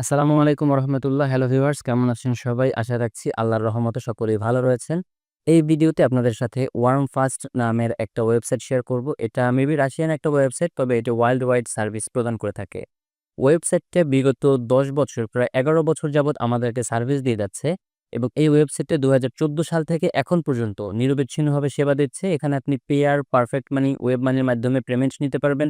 আসসালামু আলাইকুম রহমতুল্লাহ। Hello viewers, কেমন আছেন সবাই? আশা রাখছি আল্লাহর রহমতে সকলেই ভালো রয়েছেন। এই ভিডিওতে আপনাদের সাথে ওয়ার্ম ফাস্ট নামের একটা ওয়েবসাইট শেয়ার করব। এটা মেবি রাশিয়ান একটা ওয়েবসাইট, তবে এটি ওয়ার্ল্ড ওয়াইড সার্ভিস প্রদান করে থাকে। ওয়েবসাইটটা বিগত দশ বছর, প্রায় এগারো বছর যাবৎ আমাদেরকে সার্ভিস দিয়ে যাচ্ছে এবং এই ওয়েবসাইটে দু হাজার চোদ্দ সাল থেকে এখন পর্যন্ত নিরবিচ্ছিন্নভাবে সেবা দিচ্ছে। এখানে আপনি পেয়ার, পারফেক্ট মানি, ওয়েব মানির মাধ্যমে পেমেন্ট নিতে পারবেন।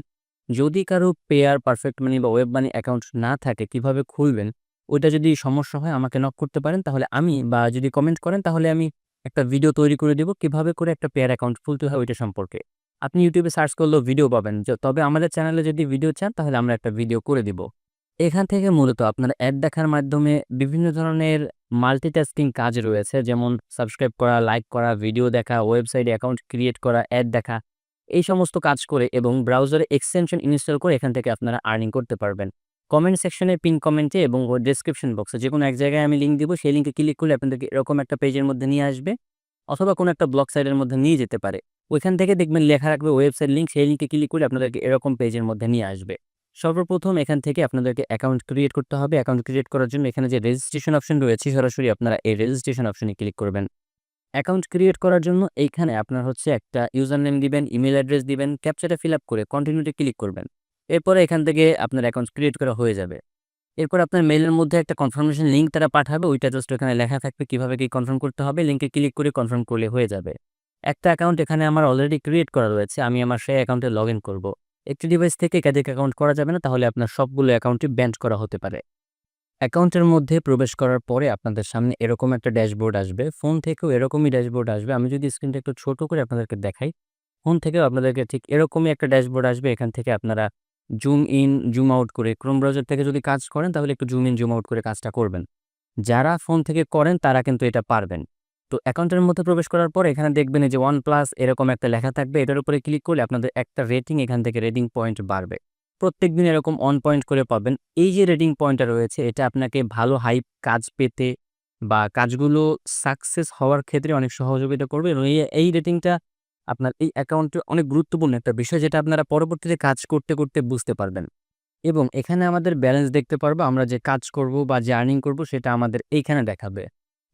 যদি কারও পেয়ার পারফেক্ট মানি বা ওয়েব মানি অ্যাকাউন্ট না থাকে, কীভাবে খুলবেন? ওইটা যদি সমস্যা হয়, আমাকে নক করতে পারেন। তাহলে আমি বা যদি কমেন্ট করেন, তাহলে আমি একটা ভিডিও তৈরি করে দিব কীভাবে করে একটা পেয়ার অ্যাকাউন্ট খুলতে হয় ওইটা সম্পর্কে। আপনি ইউটিউবে সার্চ করলেও ভিডিও পাবেন। তবে আমাদের চ্যানেলে যদি ভিডিও চান, তাহলে আমরা একটা ভিডিও করে দিব। এখান থেকে মূলত আপনার অ্যাড দেখার মাধ্যমে বিভিন্ন ধরনের মাল্টিটাস্কিং কাজ রয়েছে। যেমন সাবস্ক্রাইব করা লাইক করা ভিডিও দেখা ওয়েবসাইটে অ্যাকাউন্ট ক্রিয়েট করা অ্যাড দেখা। এই সমস্ত কাজ করে এবং ব্রাউজারে এক্সটেনশন ইনস্টল করে এখান থেকে আপনারা আর্নিং করতে পারবেন। কমেন্ট সেকশনে পিন কমেন্টে এবং ডেসক্রিপশন বক্সে যে কোনো এক জায়গায় আমি লিঙ্ক দিব, সেই লিঙ্কে ক্লিক করলে আপনাদেরকে এরকম একটা পেজের মধ্যে নিয়ে আসবে অথবা কোনো একটা ব্লগ সাইটের মধ্যে নিয়ে যেতে পারে। ওইখান থেকে দেখবেন লেখা রাখবে ওয়েবসাইট লিঙ্ক সেই লিঙ্কে ক্লিক করলে আপনাদেরকে এরকম পেজের মধ্যে নিয়ে আসবে। সর্বপ্রথম এখান থেকে আপনাদেরকে অ্যাকাউন্ট ক্রিয়েট করতে হবে। অ্যাকাউন্ট ক্রিয়েট করার জন্য এখানে যে রেজিস্ট্রেশন অপশন রয়েছে, সরাসরি আপনারা এই রেজিস্ট্রেশন অপশনে ক্লিক করবেন। অ্যাকাউন্ট ক্রিয়েট করার জন্য এইখানে আপনার হচ্ছে একটা ইউজার নেম দিবেন ইমেল অ্যাড্রেস দিবেন, ক্যাপচাটা ফিল আপ করে কন্টিনিউতে ক্লিক করবেন। এরপরে এখান থেকে আপনার অ্যাকাউন্ট ক্রিয়েট করা হয়ে যাবে। এরপর আপনার মেইলের মধ্যে একটা কনফার্মেশন লিঙ্ক তারা পাঠাবে, ওইটা জাস্ট এখানে লেখা থাকবে কীভাবে কি কনফার্ম করতে হবে লিঙ্কে ক্লিক করে কনফার্ম করলে হয়ে যাবে। একটা অ্যাকাউন্ট এখানে আমার অলরেডি ক্রিয়েট করা রয়েছে, আমি আমার সেই অ্যাকাউন্টে লগ ইন করব। একটি ডিভাইস থেকে একাধিক অ্যাকাউন্ট করা যাবে না, তাহলে আপনার সবগুলো অ্যাকাউন্টই ব্যান্ড করা হতে পারে। অ্যাকাউন্টের মধ্যে প্রবেশ করার পরে আপনাদের সামনে এরকম একটা ড্যাশবোর্ড আসবে। ফোন থেকেও এরকমই ড্যাশবোর্ড আসবে। আমি যদি স্ক্রিনটা একটু ছোট করে আপনাদেরকে দেখাই, ফোন থেকেও আপনাদেরকে ঠিক এরকমই একটা ড্যাশবোর্ড আসবে। এখান থেকে আপনারা জুম ইন, জুম আউট করে ক্রোম ব্রাউজার থেকে যদি কাজ করেন, তাহলে একটু জুম ইন, জুম আউট করে কাজটা করবেন। যারা ফোন থেকে করেন, তারা কিন্তু এটা পারবেন। তো অ্যাকাউন্টের মধ্যে প্রবেশ করার পর এখানে দেখবেন যে ওয়ান প্লাস এরকম একটা লেখা থাকবে। এটার উপরে ক্লিক করলে আপনাদের একটা রেটিং এখান থেকে রেটিং পয়েন্ট বাড়বে। প্রত্যেক দিন এরকম অন পয়েন্ট করে পাবেন। এই যে রেটিং পয়েন্টটা রয়েছে, এটা আপনাকে ভালো হাইপ কাজ পেতে বা কাজগুলো সাকসেস হওয়ার ক্ষেত্রে অনেক সহযোগিতা করবে এবং এই রেটিংটা আপনার, এই অ্যাকাউন্টে অনেক গুরুত্বপূর্ণ একটা বিষয় যেটা আপনারা পরবর্তীতে কাজ করতে করতে বুঝতে পারবেন। এবং এখানে আমাদের ব্যালেন্স দেখতে পারব, আমরা যে কাজ করব বা যে আর্নিং করব সেটা আমাদের এইখানে দেখাবে।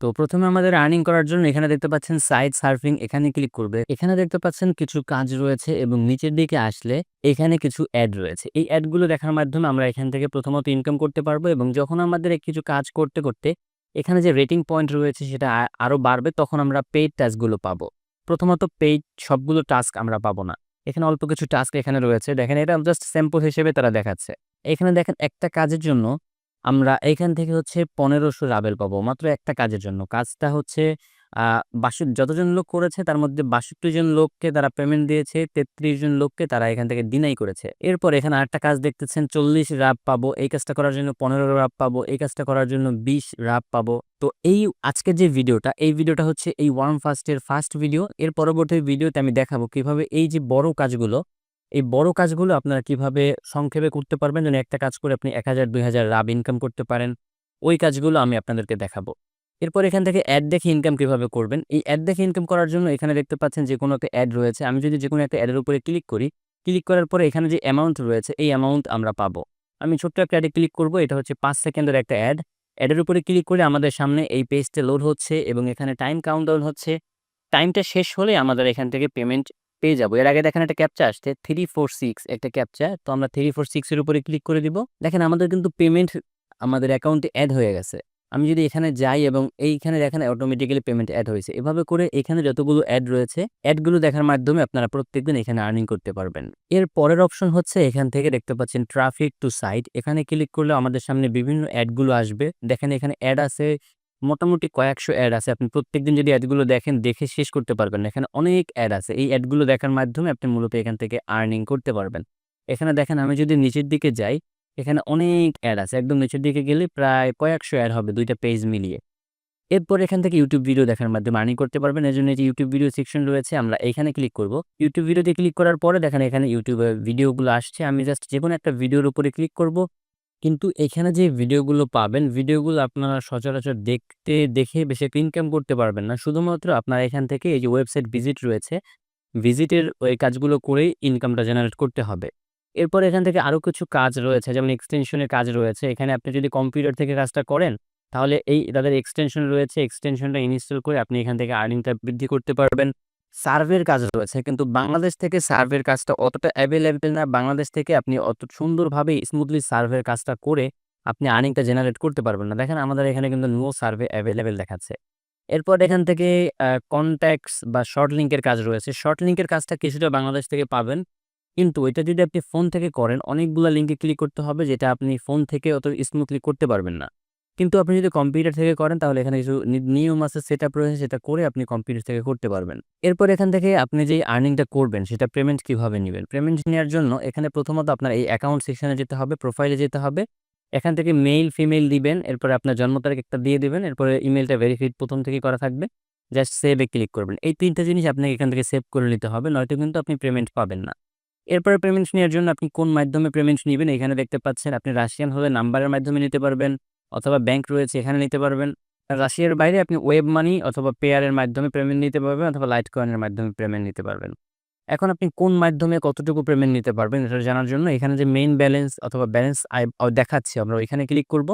তো প্রথমে আমাদের আর্নিং করার জন্য এখানে দেখতে পাচ্ছেন সাইট সার্ফিং এখানে ক্লিক করবে। এখানে দেখতে পাচ্ছেন কিছু কাজ রয়েছে এবং নিচের দিকে আসলে এখানে কিছু অ্যাড রয়েছে। এই অ্যাডগুলো দেখার মাধ্যমে আমরা এখান থেকে প্রথমত ইনকাম করতে পারব এবং যখন আমাদের কিছু কাজ করতে করতে এখানে যে রেটিং পয়েন্ট রয়েছে সেটা আরও বাড়বে তখন আমরা পেইড টাস্কগুলো পাবো। প্রথমত পেইড সবগুলো টাস্ক আমরা পাবো না। এখানে অল্প কিছু টাস্ক এখানে রয়েছে। দেখেন এটা জাস্ট স্যাম্পল হিসেবে তারা দেখাচ্ছে। এখানে দেখেন একটা কাজের জন্য আমরা এইখান থেকে হচ্ছে পনেরোশো রাবেল পাবো। মাত্র একটা কাজের জন্য। কাজটা হচ্ছে বাষট্টি, যতজন লোক করেছে তার মধ্যে বাষট্টি জন লোককে তারা পেমেন্ট দিয়েছে, তেত্রিশ জন লোককে তারা এখান থেকে ডিনাই করেছে। এরপর এখানে আরেকটা কাজ দেখতেছেন, চল্লিশ রাব পাবো। এই কাজটা করার জন্য পনেরো রাব পাবো। এই কাজটা করার জন্য বিশ রাব পাবো। তো এই আজকের যে ভিডিওটা, এই ভিডিওটা হচ্ছে এই ওয়ার্ম ফার্স্টের ফার্স্ট ভিডিও। এর পরবর্তী ভিডিওতে আমি দেখাবো কীভাবে এই যে বড় কাজগুলো এই বড় কাজগুলো আপনারা কীভাবে সংক্ষেপে করতে পারবেন? যেন একটা কাজ করে আপনি এক হাজার, দুই হাজার রাব ইনকাম করতে পারেন। ওই কাজগুলো আমি আপনাদেরকে দেখাবো। এরপর এখান থেকে অ্যাড দেখে ইনকাম কীভাবে করবেন? এই অ্যাড দেখে ইনকাম করার জন্য এখানে দেখতে পাচ্ছেন যে কোনো একটা অ্যাড রয়েছে। আমি যদি যে কোনো একটা অ্যাডের উপরে ক্লিক করি ক্লিক করার পরে এখানে যে অ্যামাউন্ট রয়েছে, এই অ্যামাউন্ট আমরা পাবো। আমি ছোট্ট একটা অ্যাডে ক্লিক করব। এটা হচ্ছে পাঁচ সেকেন্ডের একটা অ্যাড অ্যাডের উপরে ক্লিক করে আমাদের সামনে এই পেজটা লোড হচ্ছে এবং এখানে টাইম কাউন্টডাউন হচ্ছে। টাইমটা শেষ হলে আমাদের এখান থেকে পেমেন্ট পেয়ে যাব। এর আগে দেখেন একটা ক্যাপচা আসছে থ্রি ফোর সিক্স একটা ক্যাপচা তো আমরা থ্রি ফোর সিক্সের উপরে ক্লিক করে দিব। দেখেন আমাদের কিন্তু পেমেন্ট আমাদের অ্যাকাউন্টে অ্যাড হয়ে গেছে। আমি যদি এখানে যাই এবং এইখানে দেখেন অটোমেটিক্যালি পেমেন্ট অ্যাড হয়েছে। এভাবে করে এখানে যতগুলো অ্যাড রয়েছে অ্যাডগুলো দেখার মাধ্যমে আপনারা প্রত্যেকদিন এখানে আর্নিং করতে পারবেন। এর পরের অপশন হচ্ছে এখান থেকে দেখতে পাচ্ছেন ট্রাফিক টু সাইট এখানে ক্লিক করলে আমাদের সামনে বিভিন্ন অ্যাডগুলো আসবে। দেখেন এখানে অ্যাড আছে মোটামুটি কয়েকশো অ্যাড আছে। আপনি প্রত্যেকদিন যদি অ্যাডগুলো দেখেন, দেখে শেষ করতে পারবেন না। এখানে অনেক অ্যাড আছে। এই অ্যাডগুলো দেখার মাধ্যমে আপনি মূলত এখান থেকে আর্নিং করতে পারবেন। এখানে দেখেন, আমি যদি নিচের দিকে যাই, এখানে অনেক অ্যাড আছে। একদম নিচের দিকে গেলে প্রায় কয়েকশো অ্যাড হবে, দুইটা পেজ মিলিয়ে। এরপর এখান থেকে ইউটিউব ভিডিও দেখার মাধ্যমে আর্নিং করতে পারবেন। এর জন্য যে ইউটিউব ভিডিও সেকশন রয়েছে, আমরা এখানে ক্লিক করব। ইউটিউব ভিডিওতে ক্লিক করার পরে দেখেন, এখানে ইউটিউবে ভিডিওগুলো আসছে। আমি জাস্ট যে কোনো একটা ভিডিওর উপরে ক্লিক করব। কিন্তু এখানে যে ভিডিওগুলো পাবেন, ভিডিওগুলো আপনারা সচরাচর দেখতে, দেখে বেশি ইনকাম করতে পারবেন না। শুধুমাত্র আপনার এখান থেকে এই যে ওয়েবসাইট ভিজিট রয়েছে ভিজিটের ওই কাজগুলো করেই ইনকামটা জেনারেট করতে হবে। এরপর এখান থেকে আরও কিছু কাজ রয়েছে, যেমন এক্সটেনশনের কাজ রয়েছে। এখানে আপনি যদি কম্পিউটার থেকে কাজটা করেন, তাহলে এই তাদের এক্সটেনশন রয়েছে। এক্সটেনশনটা ইনস্টল করে আপনি এখান থেকে আর্নিংটা বৃদ্ধি করতে পারবেন। সার্ভের কাজ রয়েছে। কিন্তু বাংলাদেশ থেকে সার্ভের কাজটা অতটা অ্যাভেলেবেল না। বাংলাদেশ থেকে আপনি অত সুন্দরভাবে স্মুথলি সার্ভের কাজটা করে আপনি আর্নিংটা জেনারেট করতে পারবেন না। দেখেন আমাদের এখানে কিন্তু নো সার্ভে অ্যাভেলেবেল দেখাচ্ছে। এরপর এখান থেকে কন্ট্যাক্টস বা শর্ট লিঙ্কের কাজ রয়েছে। শর্ট লিঙ্কের কাজটা কিছুটা বাংলাদেশ থেকে পাবেন। কিন্তু এটা যদি আপনি ফোন থেকে করেন, অনেকগুলো লিঙ্কে ক্লিক করতে হবে, যেটা আপনি ফোন থেকে অত স্মুথলি করতে পারবেন না। কিন্তু আপনি যদি কম্পিউটার থেকে করেন, তাহলে এখানে কিছু নিয়ম আছে সেট আপ রয়েছে, সেটা করে আপনি কম্পিউটার থেকে করতে পারবেন। এরপর এখান থেকে আপনি যে আর্নিংটা করবেন, সেটা পেমেন্ট কীভাবে নেবেন? পেমেন্ট নেওয়ার জন্য এখানে প্রথমত আপনার এই অ্যাকাউন্ট সেকশনে যেতে হবে প্রোফাইলে যেতে হবে। এখান থেকে মেইল ফিমেল দিবেন, এরপরে আপনার জন্ম তারিখ একটা দিয়ে দিবেন, এরপরে ইমেলটা ভেরিফাইড প্রথম থেকে করা থাকবে। জাস্ট সেভে ক্লিক করবেন। এই তিনটা জিনিস আপনাকে এখান থেকে সেভ করে নিতে হবে, নয়তো কিন্তু আপনি পেমেন্ট পাবেন না। এরপরে পেমেন্ট নেওয়ার জন্য আপনি কোন মাধ্যমে পেমেন্ট নেবেন? এখানে দেখতে পাচ্ছেন, আপনি রাশিয়ান হলে নাম্বারের মাধ্যমে নিতে পারবেন। অথবা ব্যাংক রয়েছে, এখানে নিতে পারবেন। রাশিয়ার বাইরে আপনি ওয়েব মানি অথবা পেয়ারের মাধ্যমে পেমেন্ট নিতে পারবেন অথবা লাইট কয়েনের মাধ্যমে পেমেন্ট নিতে পারবেন। এখন আপনি কোন মাধ্যমে কতটুকু পেমেন্ট নিতে পারবেন এটা জানার জন্য এখানে যে মেইন ব্যালেন্স অথবা ব্যালেন্স দেখাচ্ছি আমরা ওইখানে ক্লিক করব।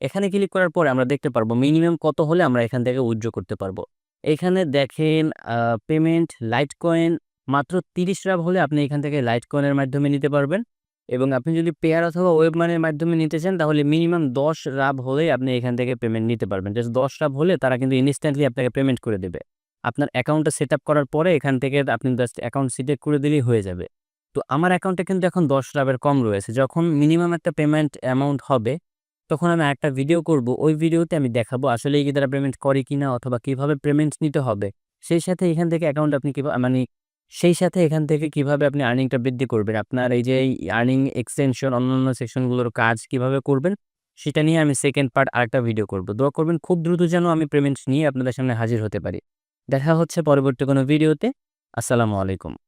এখানে ক্লিক করার পরে আমরা দেখতে পারব মিনিমাম কত হলে আমরা এখান থেকে উইথড্র করতে পারব। এখানে দেখেন পেমেন্ট লাইট কয়েন মাত্র তিরিশ রাব হলে আপনি এখান থেকে লাইট কয়েনের মাধ্যমে নিতে পারবেন। এবং আপনি যদি পেয়ার অথবা ওয়েব মানের মাধ্যমে নিতে চান, তাহলে মিনিমাম দশ রাব হলেই আপনি এখান থেকে পেমেন্ট নিতে পারবেন। জাস্ট দশ রাব হলে তারা কিন্তু ইনস্ট্যান্টলি আপনাকে পেমেন্ট করে দেবে। আপনার অ্যাকাউন্টটা সেট আপ করার পরে এখান থেকে আপনি জাস্ট অ্যাকাউন্ট সিলেক্ট করে দিলেই হয়ে যাবে। তো আমার অ্যাকাউন্টে কিন্তু এখন দশ রাবের কম রয়েছে। যখন মিনিমাম একটা পেমেন্ট অ্যামাউন্ট হবে, তখন আমি একটা ভিডিও করব। ওই ভিডিওতে আমি দেখাবো আসলে কি তারা পেমেন্ট করে কিনা অথবা কীভাবে পেমেন্ট নিতে হবে। সেই সাথে এখান থেকে অ্যাকাউন্ট আপনি কীভাবে মানে সেই সাথে এখান থেকে কীভাবে আপনি আর্নিংটা বৃদ্ধি করবেন? আপনার এই যে আর্নিং এক্সটেনশন অন্যান্য সেকশনগুলোর কাজ কীভাবে করবেন? সেটা নিয়ে আমি সেকেন্ড পার্ট আরেকটা ভিডিও করব। দোয়া করবেন খুব দ্রুত যেন আমি পেমেন্ট নিয়ে আপনাদের সামনে হাজির হতে পারি। দেখা হচ্ছে পরবর্তী কোনো ভিডিওতে আসসালামু আলাইকুম।